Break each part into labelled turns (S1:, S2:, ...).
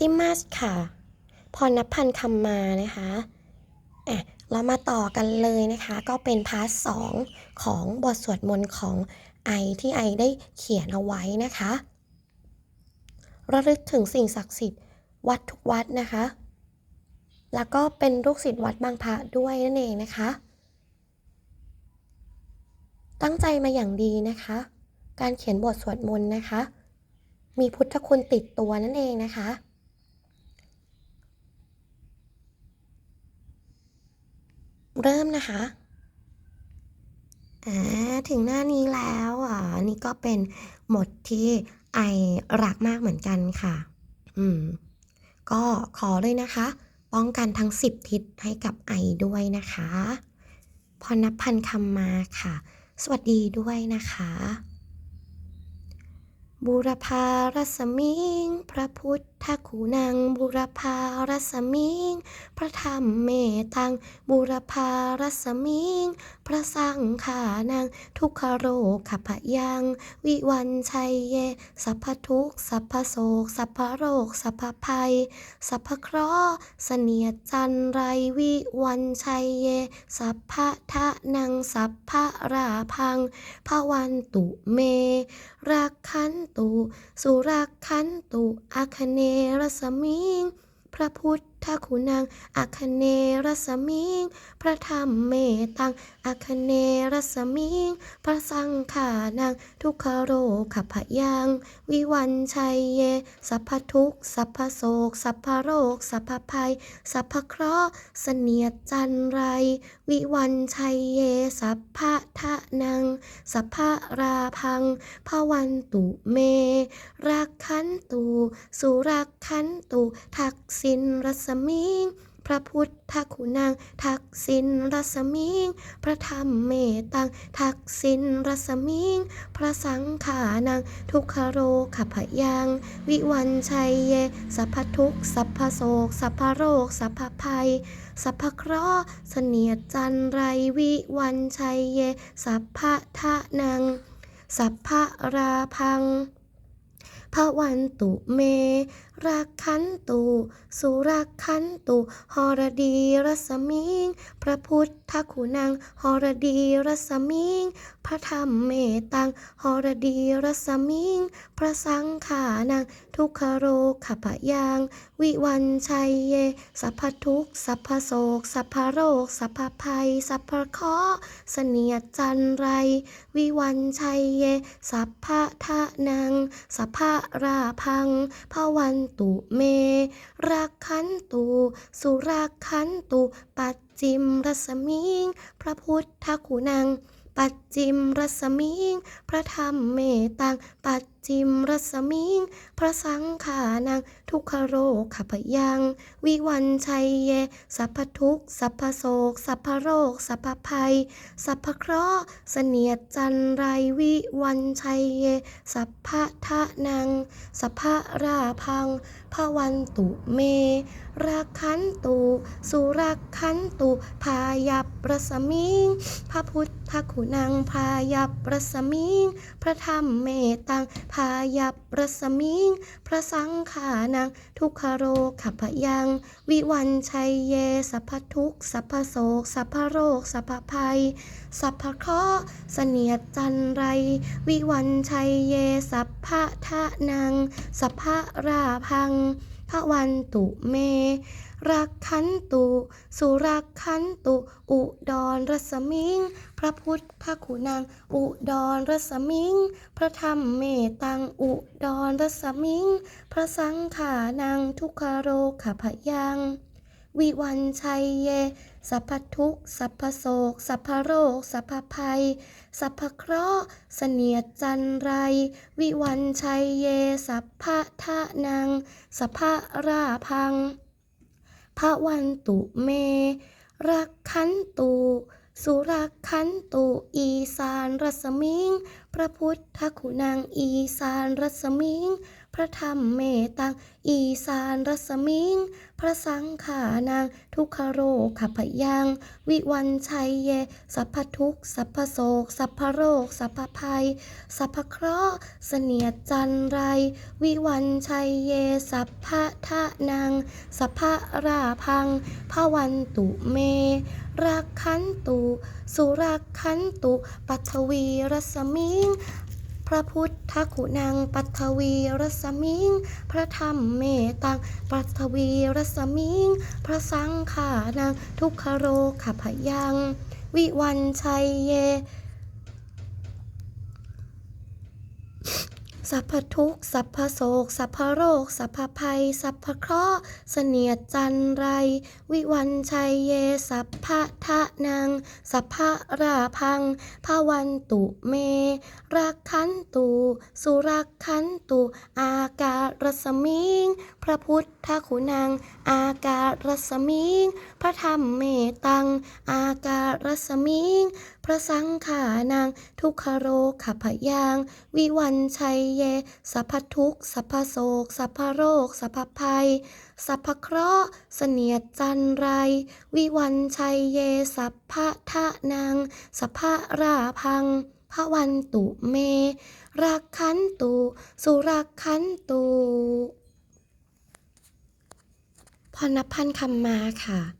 S1: ติมัสค่ะ พรณพันธ์คำมานะคะอะเรามาต่อกันเลยนะคะ ก็เป็นพาร์ทสองของบทสวดมนต์ของไอที่ไอได้เขียนเอาไว้นะคะ ระลึกถึงสิ่งศักดิ์สิทธิ์วัดทุกวัดนะคะ แล้วก็เป็นลูกศิษย์วัดบางพระด้วยนั่นเองนะคะ ตั้งใจมาอย่างดีนะคะ การเขียนบทสวดมนต์นะคะ มีพุทธคุณติดตัวนั่นเองนะคะ เริ่มนะคะอ่าถึงหน้านี้แล้วอ่านี่ก็เป็นหมดที่ไอรักมากเหมือนกันค่ะ อืม ก็ขอเลยนะคะ ป้องกันทั้ง 10 ทิศให้กับไอด้วยนะคะพรณพันคำมาค่ะ สวัสดีด้วยนะคะบุรพารัศมิง พระพุทธ คูนังบุรพารัศมิง พระธรรมเมตัง บุรพารัศมิง พระสังขานัง ทุกขโรขพยัง วิวันชัยเย สัพพทุกสัพพโศก สัพพโรค สัพพภัย สัพพเคราะห์เสนียจันไรวิวันชัยเย สัพพทะนัง สัพพราพังภวันตุเม รักขันตุ สุรักขันตุ อคเนรสมิง พระพุทธ คุณังอาคเนรสมิง พระธรรมเมตังอาคเนรสมิง พระสังขานังทุกขโรขพยัง วิวันชัยเย สัพพทุกสัพพโศก สัพพโรค สัพพภัย สัพพเคราะห์เสนียดจันไร วิวันชัยเย สัพพะทะนัง สัพพราพังภวันตุเม รักขันตุ สุรักขันตุ ทักษิณรัมิง พระพุทธคุณัง ทักษิณรัศมิง พระธรรมเมตัง ทักษิณรัศมิง พระสังขานัง ทุกขโรขพยัง วิวันชัยเย สัพพทุกสัพพโศก สัพพโรค สัพพภัย สัพพเคราะห์เสนียดจันไรวิวันชัยเย สัพพะทะนัง สัพพราพังภวันตุเม รักขันตุสุรักขันตุหรดีรัศมิง พระพุทธคุณังหรดีรัศมิง พระธรรมเมตังหรดีรัศมิง พระสังขานัง ทุกขโรขพยัง วิวันชัยเย สัพพทุกสัพพโศก สัพพโรค สัพพภัย สัพพเคราะห์เสนียจันไร วิวันชัยเย สัพพทะนัง สัพพราพังภวันตุเมรักขันตุ สุรักขันตุ ปัจจิมรสมิง พระพุทธคุณัง ปัจจิมรสมิง พระธรรมเมตัง ปัจจิมรัศมิง พระสังขานังทุกขโรขพยัง วิวันชัยเย สัพพทุกสัพพโศก สัพพโรค สัพพภัย สัพพเคราะห์เสนียดจันไรวิวันชัยเย สัพพทะนัง สัพพราพังภวันตุเมรักขันตุ สุรักขันตุ พายับประสมิง พระพุทธคุณัง พายับประสมิง พระธรรมเมตังพายับประสมิง พระสังขานัง ทุกขโรขัพยัง วิวันชัยเย สัพพทุกสัพพโศก สัพพโรค สัพพภัย สัพพเคราะห์เสนียดจันไร วิวันชัยเย สัพพะทะนัง สัพพะราพังภวันตุเม รักขันตุ สุรักขันตุ อุดรรสมิง พระพุทธคุณัง อุดรรสมิง พระธรรมเมตัง อุดรรสมิง พระสังขานังทุกขโรขพยังวิวันชัยเย สัพพทุกสัพพโศก สัพพโรค สัพพภัย สัพพเคราะห์ เสนียดจันไร วิวันชัยเย สัพพทะนัง สัพพราพัง พระวันตุเม รักขันตุ สุรักขันตุ อีสานรัศมิง พระพุทธคุณังอีสานรัศมิง พระธรรมเมตัง อีสานรัศมิง พระสังขานาง ทุกขโรขพยัง วิวันชัยเย สัพพทุกสัพพโศก สัพพโรค สัพพภัย สัพพเคราะห์เสนียดจันไร วิวันชัยเย สัพพทะนังสัพพราพังพระวันตุเมรักขันตุ สุรักขันตุ ปัทวีรัศมิง พระพุทธคุณังปัทวีรสมิง พระธรรมเมตังปัทวีรสมิง พระสังขานังทุกขโรขพยัง วิวันชัยเย สัพพทุกข์สัพพโศก สัพพโรค สัพพภัย สัพพเคราะห์ เสนียดจันไร วิวันชัยเย สัพพะทะนัง สัพพะราพังพระวันตุเม รักขันตุ สุรักขันตุ อาการสมิง พระพุทธคุณัง อาการสมิง พระธรรมเมตัง อาการสมิง ระสังขานังทุกขโรขพยังวิวันชัยเย สัพพทุกสัพพโศก สัพพโรค สัพพภัย สัพพเคราะห์ เสนียดจันไร วิวันชัยเย สัพพะทะนังสัพพะราพังพระวันตุเม รักขันตุ สุรักขันตุพรณพันธ์คำมาค่ะ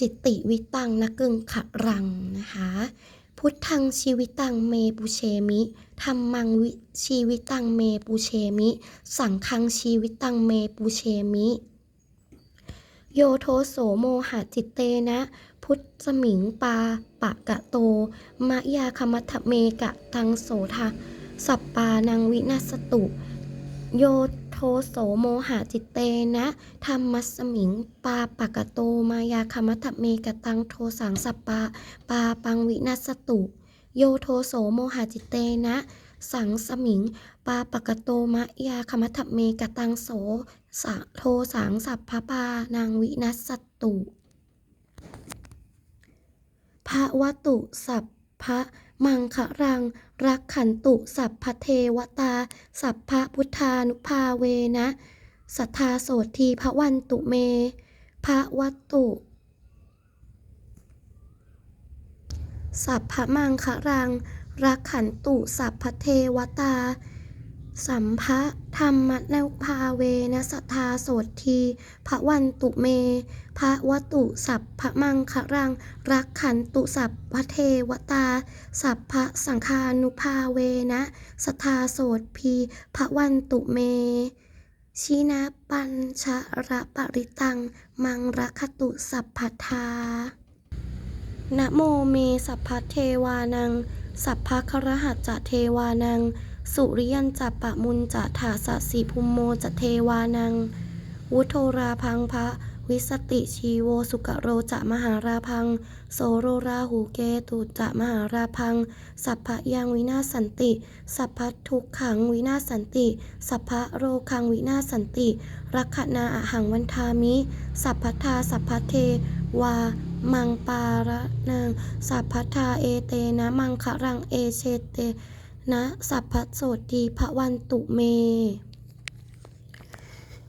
S1: จิตติวิตังนกึงขะรังนะคะ พุทธังชีวิตังเมปุเชมิธรรมังวิชีวิตังเมปุเชมิ สังฆังชีวิตังเมปุเชมิ โยโทโสโมหะจิตเตนะ พุทธสมิงปาปะกะโต มะยาคมัทเมกะตังโสทาสัปปานังวินาสตุ โย ทโสโมหะจิตเตนะ ธรรมัสมิง ปาปะกะโตมายาคมัทะเมกตังโทสังสัปปาปาปังวินาสตุ โยโทโสโมหะจิตเตนะ สังสมิง ปาปะกะโตมะยาคมัทะเมกตังโสสะโทสังสัพพปานางวินัสตุพระวตุสัพพะมังคะรัง รักขันตุสัพพเทวตา สัพพะพุทธานุภาเวนะ สัทธาโสทีพระวันตุเม พระวัตุสัพพมังคะรัง รักขันตุสัพพเทวตา สัมภะธรรมนุภาเวนะสัทธาโสทีพระวันตุเมพระวตุสัพพะมังคะรัง รักขันตุสัพพเทวตา สัพพะสังฆานุภาเวนะสัทธาโสพีพระวันตุเมชินาปัญชระปริตัง มังรักขตุสัพพทานะโมเมสัพพะเทวานัง สัพพะครหัสจะเทวานัง สุริยันจะปะมุนจะถาสสีภูมโมจะเทวานัง วุโทราพังพระวิสติชีโวสุกโรจะมหาราพัง โสโรราหูเกตุจะมหาราพัง สัพพะยังวินาศสันติ สัพพะทุกขังวินาศสันติ สัพพะโรคังวินาศสันติรักขณาอหังวันทามิ สัพพทาสัพพเทวามังปาระนังสัพพทาเอเตนะมังคะรังเอเชเต นะสัพพโสตีพระวันตุเม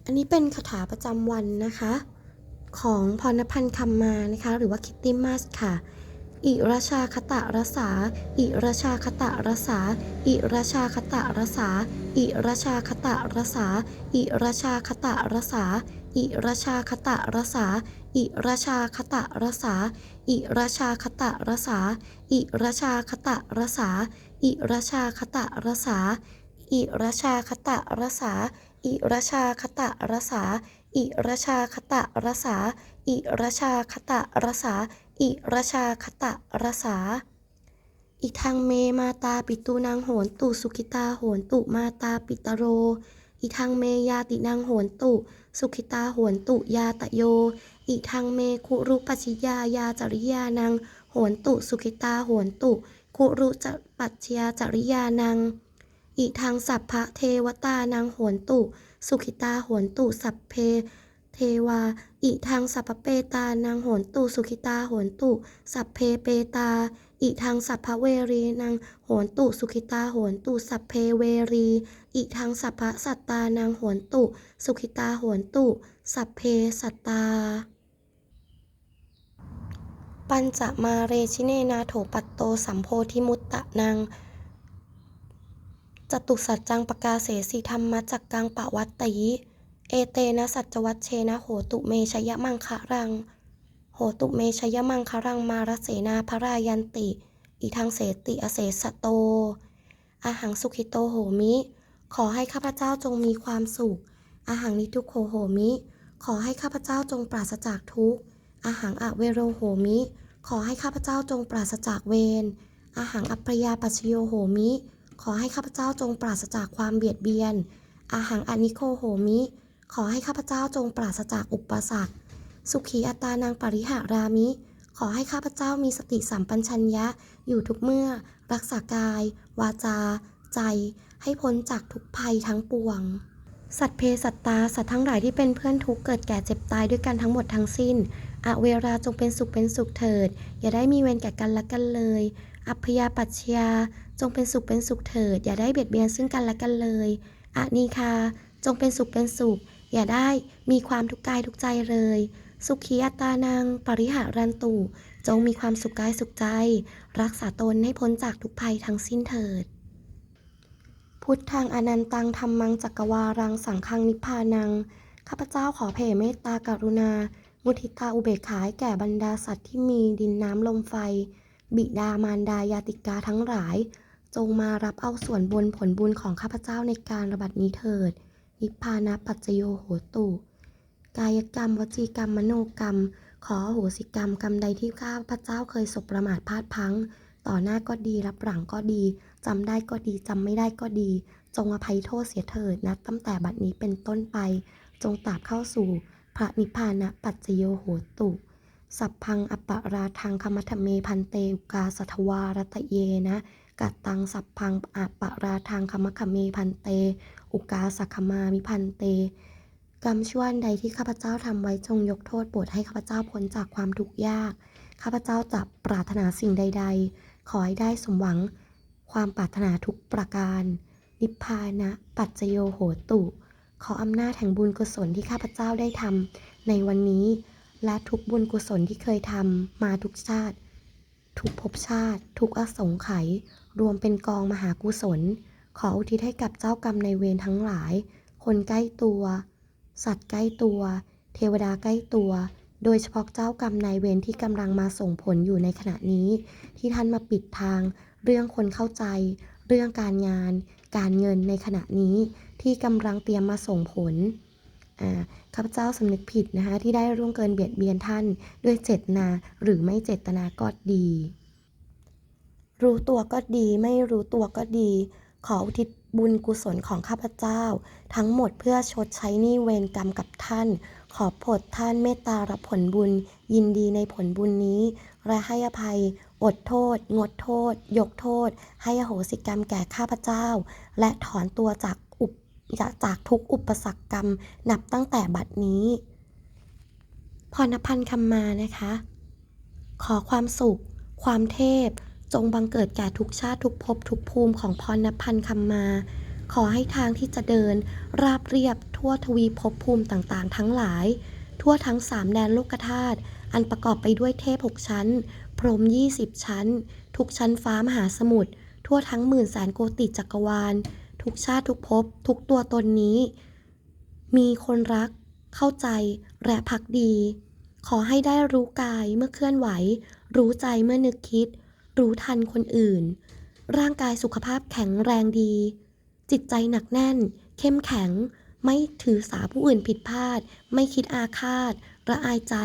S1: อันนี้เป็นคาถาประจำวันนะคะ ของพรณพันธ์คำมานะคะ หรือว่าคิตติมัสค่ะ อิราชาคตะรสา อิราชาคตะรสา อิราชาคตะรสา อิราชาคตะรสา อิราชาคตะรสา อิราชาคตะรสา อิราชาคตะรสา อิรชาคตะรสา อิรชาคตะรสา อิรชาคตะรสา อิรชาคตะรสา อิรชาคตะรสา อิรชาคตะรสา อิรชาคตะรสา อิรชาคตะรสาอิทังเมมาตาปิตูนางโหนตุสุขิตาโหนตุมาตาปิตโร อิทังเมยาตินางโหนตุ สุขิตาโหนตุยาตโย อิทังเมคุรุปัชชิยายาจริยานัง โหนตุสุขิตาโหนตุ คุรุจปัชยาจริยานังอิทังสัพพะเทวตานางโหนตุ สุขิตาโหนตุสัพเพ เทวาอิทังสัพพเปตานังโหนตุสุขิตาโหนตุ สัพเพเปตาอิทังสัพพเวรีนังโหนตุสุขิตาโหนตุสัพเพเวรีอิทังสัพพสัตตานังโหนตุ สุขิตาโหนตุสัพเพสัตตา ปัญจมาเรชิเนนาโถปัตโตสัมโพธิมุตตะนังจตุสัจจังปกาเสสีธรรมจักกังปะวัตติเอเตนะสัจจวัชเชนะโหตุเมชยมังคะรัง โหตุเมชยมังคะรังมารเสนาพรายันติ อีทังเสติอเสสโต อาหังสุขิโตโหมิ ขอให้ข้าพเจ้าจงมีความสุข อาหังนิทุโขโหมิ ขอให้ข้าพเจ้าจงปราศจากทุกข์ อาหังอเวโรโหมิ ขอให้ข้าพเจ้าจงปราศจากเวรอาหังอัปยาปัชโยโหมิ ขอให้ข้าพเจ้าจงปราศจากความเบียดเบียนอาหังอนิโคโหมิ ขอให้ข้าพเจ้าจงปราศจากอุปสรรค สุขีอัตานังปริหารามิ ขอให้ข้าพเจ้ามีสติสัมปัญชัญญะ อยู่ทุกเมื่อ รักษากาย วาจา ใจ ให้พ้นจากทุกภัยทั้งปวง สัตว์เพสัตตา สัตว์ทั้งหลายที่เป็นเพื่อนทุกเกิดแก่เจ็บตายด้วยกันทั้งหมดทั้งสิ้น อเวราจงเป็นสุขเป็นสุขเถิด อย่าได้มีเวรแก่กันและกันเลย อัพยาปัชญาจงเป็นสุขเป็นสุขเถิด อย่าได้เบียดเบียนซึ่งกันและกันเลยอานีคาจงเป็นสุขเป็นสุข อย่าได้มีความทุกข์กายทุกใจเลย สุขีอัตานัง ปริหารันตุ จงมีความสุขกายสุขใจ รักษาตนให้พ้นจากทุกภัยทั้งสิ้นเถิด พุทธังอนันตังธรรมังจักรวารังสังฆังนิพพานัง ข้าพเจ้าขอแผ่เมตตากรุณา มุทิตาอุเบกขาให้แก่บรรดาสัตว์ที่มีดินน้ำลมไฟ บิดามารดายาติกาทั้งหลาย จงมารับเอาส่วนบุญผลบุญของข้าพเจ้าในการระบัดนี้เถิด นิพพานะปัจโยโหตุ กายกรรมวจีกรรมมโนกรรม ขอโหสิกรรมกรรมใดที่ข้าพเจ้าเคยสบประมาทพลาดพัง ต่อหน้าก็ดีรับหลังก็ดีจำได้ก็ดีจำไม่ได้ก็ดี จงอภัยโทษเสียเถิดนะตั้งแต่บัดนี้เป็นต้นไป จงตราบเข้าสู่ ระนิพพานะปัจจโยโหตุ สัพพังอปราทังคมัทเมพันเตอุกาสัทวารตะเยนะกัตตังสัพพังอปราทังคมะคเมพันเต อุกาสัคมามิพันเตกรรมชั่วใดที่ข้าพเจ้าทำไว้จงยกโทษโปรดให้ข้าพเจ้าพ้นจากความทุกข์ยาก ข้าพเจ้าจะปรารถนาสิ่งใด ๆ ขอให้ได้สมหวัง ความปรารถนาทุกประการ นิพพานะปัจจโยโหตุ ขออำนาจแห่งบุญกุศลที่ข้าพเจ้าได้ทำในวันนี้ และทุกบุญกุศลที่เคยทำมาทุกชาติ ทุกภพชาติ ทุกอสงไขยรวมเป็นกองมหากุศล ขออุทิศให้กับเจ้ากรรมในเวรทั้งหลาย คนใกล้ตัว สัตว์ใกล้ตัว เทวดาใกล้ตัว โดยเฉพาะเจ้ากรรมนายเวรที่กำลังมาส่งผลอยู่ในขณะนี้ ที่ท่านมาปิดทาง เรื่องคนเข้าใจ เรื่องการงาน การเงินในขณะนี้ ที่กำลังเตรียมมาส่งผลข้าพเจ้าสำนึกผิดนะคะที่ได้ร่วงเกินเบียดเบียนท่านด้วยเจตนาหรือไม่เจตนาก็ดี รู้ตัวก็ดีไม่รู้ตัวก็ดี ขออุทิศบุญกุศลของข้าพเจ้า ทั้งหมดเพื่อชดใช้หนี้เวรกรรมกับท่าน ขอโปรดท่านเมตตารับผลบุญ ยินดีในผลบุญนี้และให้อภัย อดโทษ งดโทษ ยกโทษ ให้อโหสิกรรมแก่ข้าพเจ้า และถอนตัวจาก จากจากทุกอุปสรรคกรรมนับตั้งแต่บัดนี้พรณพันธ์คำมานะคะ ขอความสุข ความเทพ จงบังเกิดแก่ทุกชาติทุกภพทุกภูมิของพรณพันธ์คำมา ขอให้ทางที่จะเดิน ราบเรียบทั่วทวีภพภูมิต่างๆ ทั้งหลาย ทั่วทั้งสามแดนโลกธาตุอันประกอบไปด้วยเทพหกชั้น พรหมยี่สิบชั้น ทุกชั้นฟ้ามหาสมุทรทั่วทั้งหมื่นแสนโกติจักรวาล ทุกชาติทุกภพทุกตัวตนนี้ มีคนรัก เข้าใจและพักดี ขอให้ได้รู้กายเมื่อเคลื่อนไหว รู้ใจเมื่อนึกคิด รู้ทันคนอื่น ร่างกายสุขภาพแข็งแรงดี จิตใจหนักแน่น เข้มแข็ง ไม่ถือสาผู้อื่นผิดพลาด ไม่คิดอาฆาตระอายใจ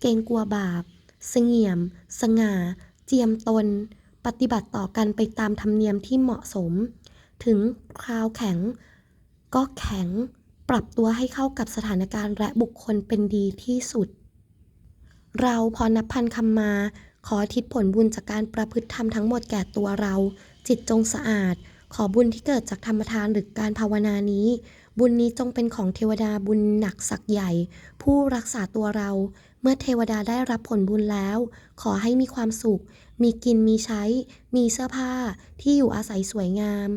S1: เกรงกลัวบาป เสงี่ยม สง่า เจียมตน ปฏิบัติต่อกันไปตามธรรมเนียมที่เหมาะสม ถึงคราวแข็ง ก็แข็งปรับตัวให้เข้ากับสถานการณ์และบุคคลเป็นดีที่สุด เราพรณพันคำมา ขอทิศผลบุญจากการประพฤติธรรมทั้งหมดแก่ตัวเรา จิตจงสะอาด ขอบุญที่เกิดจากธรรมทานหรือการภาวนานี้ บุญนี้จงเป็นของเทวดาบุญหนักสักใหญ่ ผู้รักษาตัวเรา เมื่อเทวดาได้รับผลบุญแล้ว ขอให้มีความสุข มีกินมีใช้ มีเสื้อผ้าที่อยู่อาศัยสวยงาม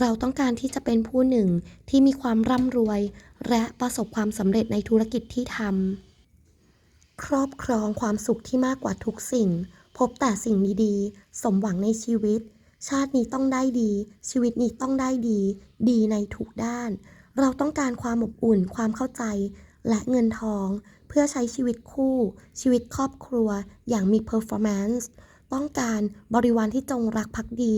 S1: เราต้องการที่จะเป็นผู้หนึ่งที่มีความร่ำรวย และประสบความสำเร็จในธุรกิจที่ทำครอบครองความสุขที่มากกว่าทุกสิ่ง พบแต่สิ่งดีๆ สมหวังในชีวิต ชาตินี้ต้องได้ดี ชีวิตนี้ต้องได้ดี ดีในทุกด้าน เราต้องการความอบอุ่น ความเข้าใจ และเงินทอง เพื่อใช้ชีวิตคู่ ชีวิตครอบครัว อย่างมี performance ต้องการบริวารที่จงรักภักดี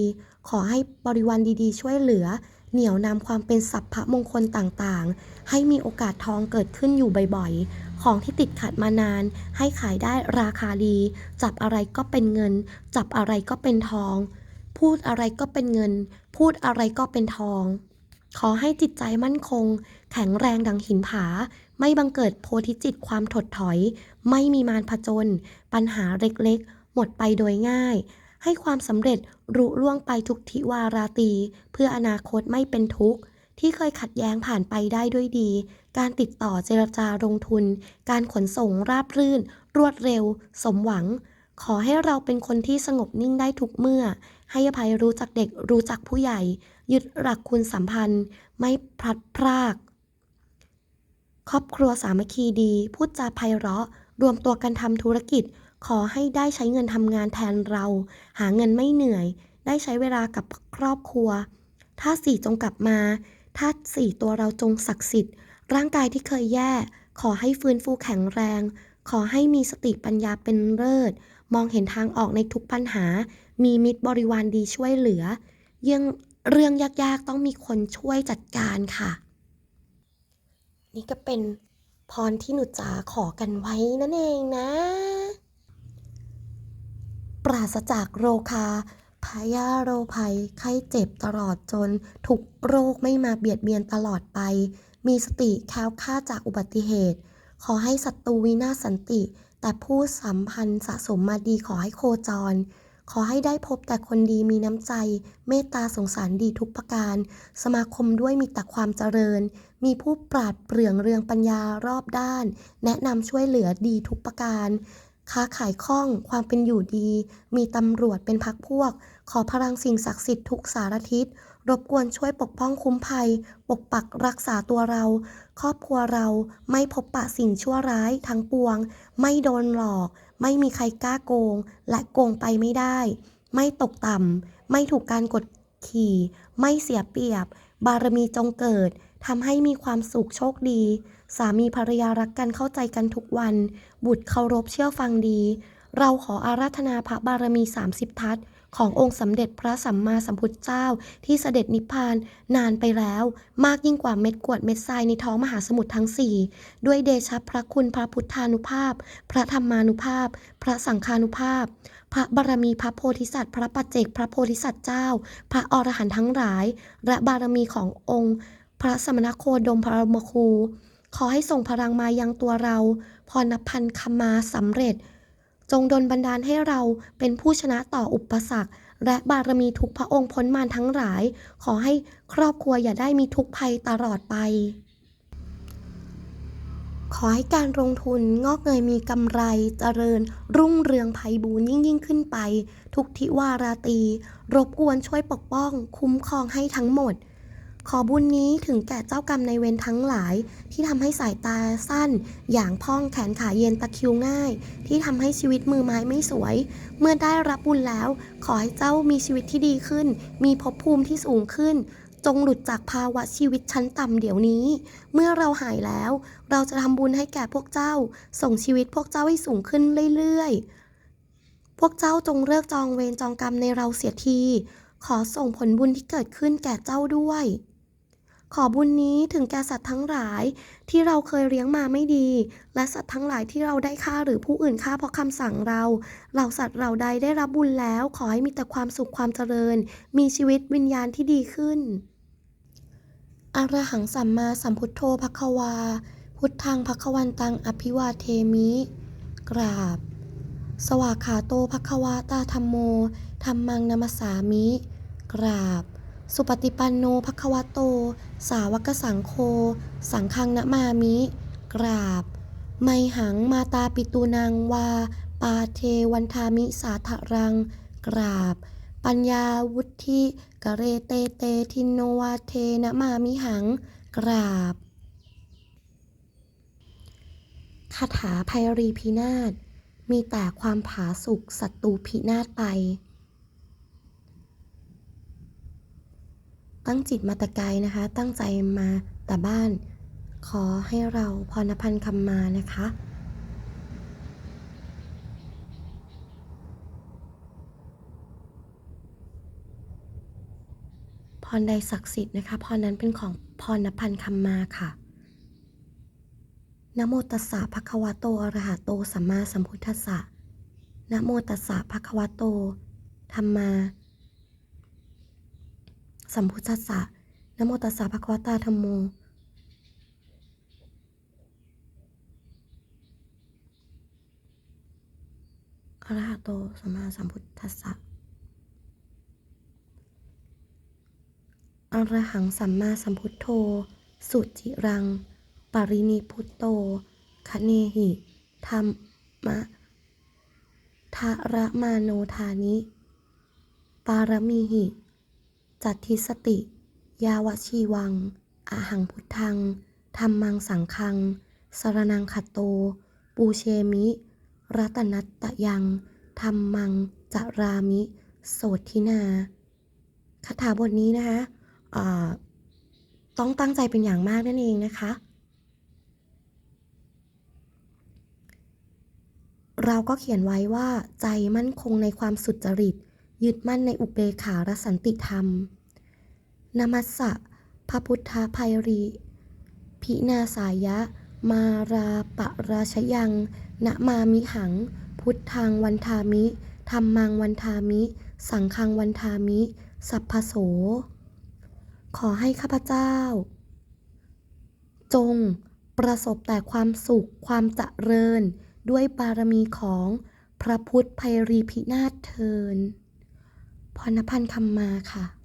S1: ขอให้บริวารดีๆ ช่วยเหลือ เหนี่ยวนำความเป็นสัพพะมงคลต่างๆ ให้มีโอกาสทองเกิดขึ้นอยู่บ่อยๆ ของที่ติดขัดมานาน ให้ขายได้ราคาดี จับอะไรก็เป็นเงิน จับอะไรก็เป็นทอง พูดอะไรก็เป็นเงิน พูดอะไรก็เป็นทอง ขอให้จิตใจมั่นคง แข็งแรงดังหินผาไม่บังเกิดโพธิจิตความถดถอย ไม่มีมารผจญปัญหาเล็กๆ หมดไปโดยง่าย ให้ความสำเร็จรุล่วงไปทุกทิวาราตรีเพื่ออนาคตไม่เป็นทุกข์ ที่เคยขัดแย้งผ่านไปได้ด้วยดี การติดต่อเจรจาลงทุน การขนส่งราบรื่น รวดเร็ว สมหวัง ขอให้เราเป็นคนที่สงบนิ่งได้ทุกเมื่อ ให้อภัยรู้จักเด็กรู้จักผู้ใหญ่ ยึดหลักคุณสัมพันธ์ ไม่พลัดพรากครอบครัวสามัคคีดี พูดจาไพเราะ รวมตัวกันทำธุรกิจ ขอให้ได้ใช้เงินทำงานแทนเรา หาเงินไม่เหนื่อย ได้ใช้เวลากับครอบครัวถ้าสี่จงกลับมาถ้าสี่ตัวเราจงศักดิ์สิทธิ์ ร่างกายที่เคยแย่ ขอให้ฟื้นฟูแข็งแรง ขอให้มีสติปัญญาเป็นเลิศ มองเห็นทางออกในทุกปัญหา มีมิตรบริวารดีช่วยเหลือ เรื่องเรื่องยากๆต้องมีคนช่วยจัดการค่ะ นี่ก็เป็นพรที่หนูจ๋าขอกันไว้นั่นเองนะ ปราศจากโรคาพยาโรคภัย ไข้เจ็บตลอดจน ทุกโรคไม่มาเบียดเบียนตลอดไป มีสติแคล้วคลาดจากอุบัติเหตุ ขอให้ศัตรูวินาศสันติ แต่ผู้สัมพันธ์สะสมมาดีขอให้โคจร ขอให้ได้พบแต่คนดีมีน้ำใจ เมตตาสงสารดีทุกประการ สมาคมด้วยมีแต่ความเจริญ มีผู้ปราดเปรื่องเรืองปัญญารอบด้าน แนะนำช่วยเหลือดีทุกประการ ค้าขายคล่อง ความเป็นอยู่ดี มีตำรวจเป็นพักพวก ขอพลังสิ่งศักดิ์สิทธิ์ทุกสารทิศ รบกวนช่วยปกป้องคุ้มภัย ปกปักรักษาตัวเรา ครอบครัวเราไม่พบปะสิ่งชั่วร้ายทั้งปวง ไม่โดนหลอก ไม่มีใครกล้าโกง และโกงไปไม่ได้ ไม่ตกต่ำ ไม่ถูกการกดขี่ ไม่เสียเปรียบ บารมีจงเกิดทำให้มีความสุขโชคดี สามีภรรยารักกันเข้าใจกันทุกวัน บุตรเคารพเชื่อฟังดี เราขออาราธนาพระบารมี 30 ทัศขององค์สมเด็จพระสัมมาสัมพุทธเจ้า ที่เสด็จนิพพานนานไปแล้ว มากยิ่งกว่าเม็ดกวดเม็ดทรายในท้องมหาสมุทรทั้งสี่ด้วยเดชะพระคุณพระพุทธานุภาพ พระธรรมานุภาพ พระสังฆานุภาพ พระบารมีพระโพธิสัตว์ พระปัจเจกพระโพธิสัตว์เจ้า พระอรหันต์ทั้งหลาย และบารมีขององค์ พระสมณโคดมพระมครู ขอให้ส่งพลังมายังตัวเรา พรณพันธ์คมาสำเร็จ จงดลบันดาลให้เราเป็นผู้ชนะต่ออุปสรรค และบารมีทุกพระองค์พ้นมารทั้งหลาย ขอให้ครอบครัวอย่าได้มีทุกภัยตลอดไป ขอให้การลงทุนงอกเงยมีกำไรเจริญ รุ่งเรืองไพบูรยิ่งยิ่งขึ้นไป ทุกทิวาราตี รบกวนช่วยปกป้อง คุ้มครองให้ทั้งหมด ขอบุญนี้ถึงแก่เจ้ากรรมในเวรทั้งหลาย ที่ทำให้สายตาสั้น อย่างพ่องแขนขาเย็นตะคิวง่าย ที่ทำให้ชีวิตมือไม้ไม่สวย เมื่อได้รับบุญแล้ว ขอให้เจ้ามีชีวิตที่ดีขึ้น มีภพภูมิที่สูงขึ้น จงหลุดจากภาวะชีวิตชั้นต่ำเดี๋ยวนี้ เมื่อเราหายแล้ว เราจะทำบุญให้แก่พวกเจ้า ส่งชีวิตพวกเจ้าให้สูงขึ้นเรื่อยๆ พวกเจ้าจงเลิกจองเวรจองกรรมในเราเสียทีขอส่งผลบุญที่เกิดขึ้นแก่เจ้าด้วย ขอบุญนี้ถึงแก่สัตว์ทั้งหลายที่เราเคยเลี้ยงมาไม่ดี และสัตว์ทั้งหลายที่เราได้ฆ่าหรือผู้อื่นฆ่าเพราะคำสั่งเรา เหล่าสัตว์เราใดได้รับบุญแล้ว ขอให้มีแต่ความสุขความเจริญ มีชีวิตวิญญาณที่ดีขึ้นอรหังสัมมาสัมพุทโธภควา พุทธังภควันตังอภิวาเทมิ กราบ สวากขาโตภควาตาธรรมโมธรรมังนัสสามิ กราบ สุปฏิปันโนภควโต สาวกสังโฆสังฆังนะมามิ กราบ ไมหังมาตาปิตูนังวา ปาเทวันทามิสาทะรัง กราบ ปัญญาวุธิกะเรเตเตทินโนวาเทนะมามิหัง กราบ คาถาภัยรีพินาศมีแต่ความผาสุกศัตรูพินาศไป ตั้งจิตมาแต่ไกลนะคะ ตั้งใจมาแต่บ้าน ขอให้เราพรณพันธ์คำมานะคะพรใดศักดิ์สิทธิ์นะคะพรนั้นเป็นของพรณพันธ์คำมาค่ะนะโมตัสสะภะคะวะโตอะระหะโตสัมมาสัมพุทธัสสะนะโมตัสสะภะคะวะโตธัมมา สัมพุทธัสสะนโมตัสสะภะคะวะตาธัมโมอรหะโตสัมมาสัมพุทธัสสะอรหังสัมมาสัมพุทโธ สุจิรัง ปรินิพุตโตคะเนหิธรรมะทะระมาโนทานิ ปารมีหิ จัตทิสติ ยาวชีวังอะหังพุทธังธรรมังสังฆัง สรนังขัตโต ปูเชมิ รัตนัตตยังธรรมังจารามิ โสทินาคาถาบทนี้นะคะต้องตั้งใจเป็นอย่างมากนั่นเองนะคะ เราก็เขียนไว้ว่าใจมั่นคงในความสุจริต ยึดมั่นในอุเบขารสันติธรรม นามัสสะพระพุทธภัยรี พินาสายะ มาราปะราชยังนะมามิหัง พุทธังวันทามิธรรมังวันทามิ สังฆังวันทามิ สัพพโส ขอให้ข้าพเจ้า จงประสบแต่ความสุขความเจริญ ด้วยบารมีของพระพุทธภัยรีพินาศเทินพรณพันธ์คำมาค่ะ